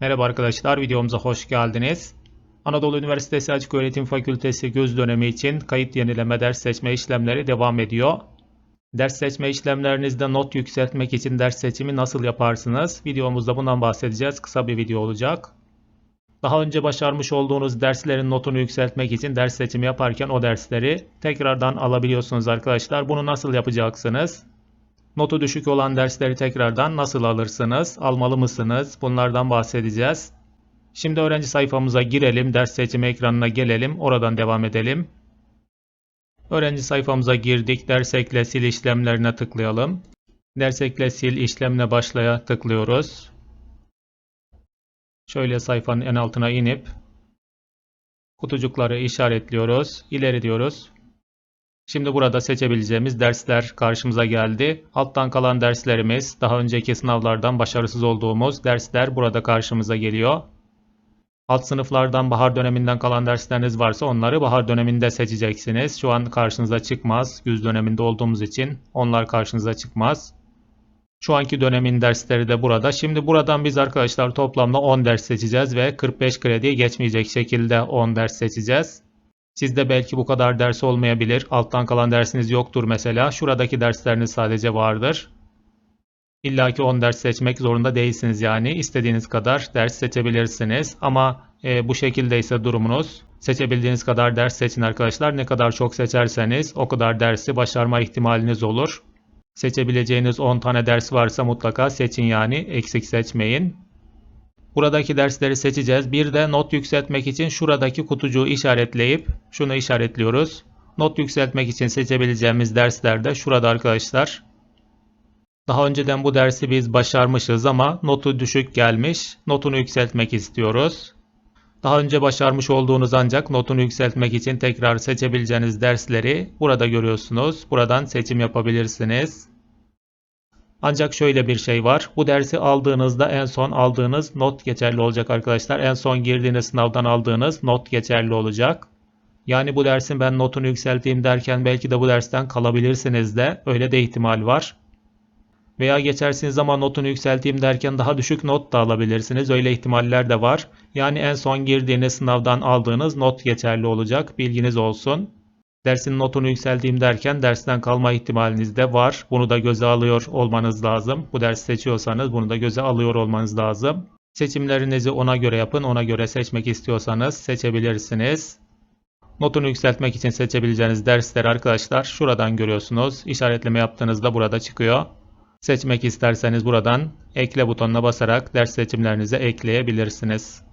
Merhaba arkadaşlar, videomuza hoş geldiniz. Anadolu Üniversitesi Açık Öğretim Fakültesi göz dönemi için kayıt yenileme ders seçme işlemleri devam ediyor. Ders seçme işlemlerinizde not yükseltmek için ders seçimi nasıl yaparsınız? Videomuzda bundan bahsedeceğiz. Kısa bir video olacak. Daha önce başarmış olduğunuz derslerin notunu yükseltmek için ders seçimi yaparken o dersleri tekrardan alabiliyorsunuz arkadaşlar. Bunu nasıl yapacaksınız? Notu düşük olan dersleri tekrardan nasıl alırsınız? Almalı mısınız? Bunlardan bahsedeceğiz. Şimdi öğrenci sayfamıza girelim. Ders seçimi ekranına gelelim. Oradan devam edelim. Öğrenci sayfamıza girdik. Ders ekle sil işlemlerine tıklayalım. Ders ekle sil işlemle başlaya tıklıyoruz. Şöyle sayfanın en altına inip kutucukları işaretliyoruz. İleri diyoruz. Şimdi burada seçebileceğimiz dersler karşımıza geldi. Alttan kalan derslerimiz, daha önceki sınavlardan başarısız olduğumuz dersler burada karşımıza geliyor. Alt sınıflardan bahar döneminden kalan dersleriniz varsa onları bahar döneminde seçeceksiniz. Şu an karşınıza çıkmaz. Güz döneminde olduğumuz için onlar karşınıza çıkmaz. Şu anki dönemin dersleri de burada. Şimdi buradan biz arkadaşlar toplamda 10 ders seçeceğiz ve 45 krediye geçmeyecek şekilde 10 ders seçeceğiz. Sizde belki bu kadar ders olmayabilir. Alttan kalan dersiniz yoktur mesela. Şuradaki dersleriniz sadece vardır. İlla ki 10 ders seçmek zorunda değilsiniz yani. İstediğiniz kadar ders seçebilirsiniz. Ama e, bu şekilde ise durumunuz. Seçebildiğiniz kadar ders seçin arkadaşlar. Ne kadar çok seçerseniz o kadar dersi başarma ihtimaliniz olur. Seçebileceğiniz 10 tane ders varsa mutlaka seçin yani. Eksik seçmeyin. Buradaki dersleri seçeceğiz. Bir de not yükseltmek için şuradaki kutucuğu işaretleyip şunu işaretliyoruz. Not yükseltmek için seçebileceğimiz dersler de şurada arkadaşlar. Daha önceden bu dersi biz başarmışız ama notu düşük gelmiş. Notunu yükseltmek istiyoruz. Daha önce başarmış olduğunuz ancak notunu yükseltmek için tekrar seçebileceğiniz dersleri burada görüyorsunuz. Buradan seçim yapabilirsiniz. Ancak şöyle bir şey var. Bu dersi aldığınızda en son aldığınız not geçerli olacak arkadaşlar. En son girdiğiniz sınavdan aldığınız not geçerli olacak. Yani bu dersin ben notunu yükselteyim derken belki de bu dersten kalabilirsiniz de öyle de ihtimal var. Veya geçersiniz ama notunu yükselteyim derken daha düşük not da alabilirsiniz. Öyle ihtimaller de var. Yani en son girdiğiniz sınavdan aldığınız not geçerli olacak. Bilginiz olsun. Dersin notunu yükselteyim derken dersten kalma ihtimaliniz de var. Bunu da göze alıyor olmanız lazım. Bu dersi seçiyorsanız bunu da göze alıyor olmanız lazım. Seçimlerinizi ona göre yapın. Ona göre seçmek istiyorsanız seçebilirsiniz. Notunu yükseltmek için seçebileceğiniz dersler arkadaşlar şuradan görüyorsunuz. İşaretleme yaptığınızda burada çıkıyor. Seçmek isterseniz buradan ekle butonuna basarak ders seçimlerinize ekleyebilirsiniz.